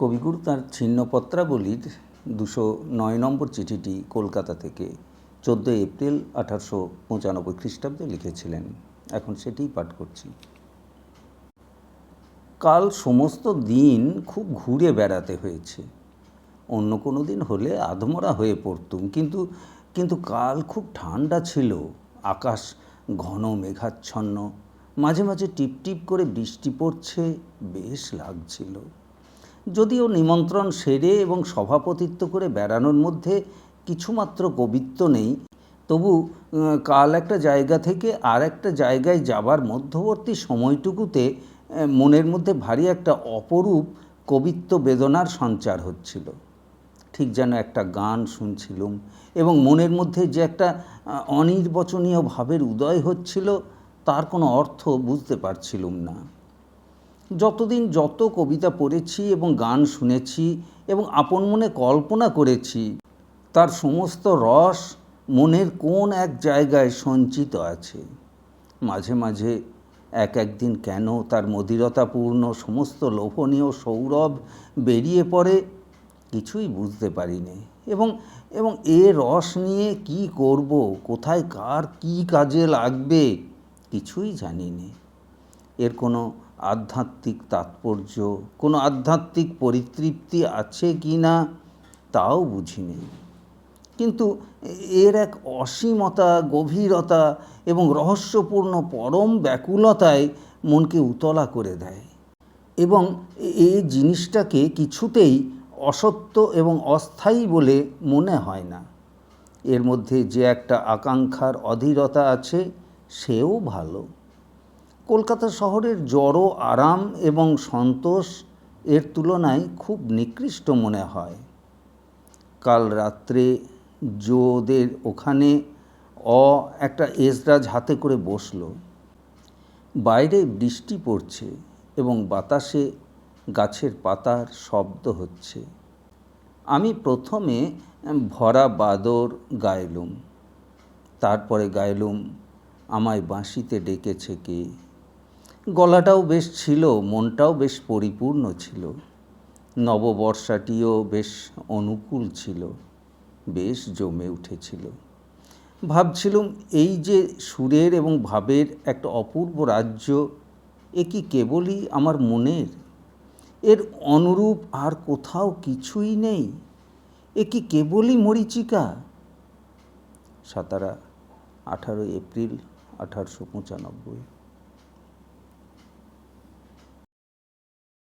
কবিগুরু তাঁর ছিন্নপত্রাবলীর দুশো নয় নম্বর চিঠিটি কলকাতা থেকে চোদ্দোই এপ্রিল আঠারোশো পঁচানব্বই খ্রিস্টাব্দে লিখেছিলেন। এখন সেটিই পাঠ করছি। কাল সমস্ত দিন খুব ঘুরে বেড়াতে হয়েছে। অন্য কোনো দিন হলে আধমরা হয়ে পড়তুম, কিন্তু কিন্তু কাল খুব ঠান্ডা ছিল। আকাশ ঘন মেঘাচ্ছন্ন, মাঝে মাঝে টিপ টিপ করে বৃষ্টি পড়ছে, বেশ লাগছিল। যদিও নিমন্ত্রণ সেরে এবং সভাপতিত্ব করে বেড়ানোর মধ্যে কিছুমাত্র কবিত্ব নেই, তবু কাল একটা জায়গা থেকে আর একটা জায়গায় যাবার মধ্যবর্তী সময়টুকুতে মনের মধ্যে ভারী একটা অপরূপ কবিত্ব বেদনার সঞ্চার হচ্ছিল। ঠিক যেন একটা গান শুনছিলুম এবং মনের মধ্যে যে একটা অনির্বচনীয় ভাবের উদয় হচ্ছিল, তার কোনো অর্থ বুঝতে পারছিলুম না। যতদিন যত কবিতা পড়েছি এবং গান শুনেছি এবং আপন মনে কল্পনা করেছি, তার সমস্ত রস মনের কোন এক জায়গায় সঞ্চিত আছে। মাঝে মাঝে এক একদিন কেন তার মধিরতাপূর্ণ সমস্ত লোভনীয় সৌরভ বেরিয়ে পড়ে, কিছুই বুঝতে পারিনি। এবং এবং এ রস নিয়ে কি করব, কোথায় কার কি কাজে লাগবে, কিছুই জানিনি। এর কোনো আধ্যাত্মিক তাৎপর্য, কোনো আধ্যাত্মিক পরিতৃপ্তি আছে কি না, তাও বুঝিনি কিন্তু এর এক অসীমতা, গভীরতা এবং রহস্যপূর্ণ পরম ব্যাকুলতায় মনকে উতলা করে দেয় এবং এই জিনিসটাকে কিছুতেই অসত্য এবং অস্থায়ী বলে মনে হয় না। এর মধ্যে যে একটা আকাঙ্ক্ষার অধীরতা আছে, সেও ভালো। কলকাতা শহরের জড়ো, আরাম এবং সন্তোষ এর তুলনায় খুব নিকৃষ্ট মনে হয়। কাল রাত্রে জোদের ওখানে অ একটা এসরাজ হাতে করে বসল। বাইরে বৃষ্টি পড়ছে এবং বাতাসে গাছের পাতার শব্দ হচ্ছে। আমি প্রথমে ভরা বাদর গাইলুম। তারপরে গাইলুম, আমায় বাঁশিতে ডেকেছে কে? গলাটাও বেশ ছিল, মনটাও বেশ পরিপূর্ণ ছিল। নববর্ষাটিও বেশ অনুকূল ছিল, বেশ জমে উঠেছিল। ভাবছিলুম এই যে সুরের এবং ভাবের একটা অপূর্ব রাজ্য, এ কি কেবলই আমার মনের? এর অনুরূপ আর কোথাও কিছুই নেই, এ কি কেবলই মরিচিকা? সাতারা, আঠারোই এপ্রিল আঠারোশো পঁচানব্বই।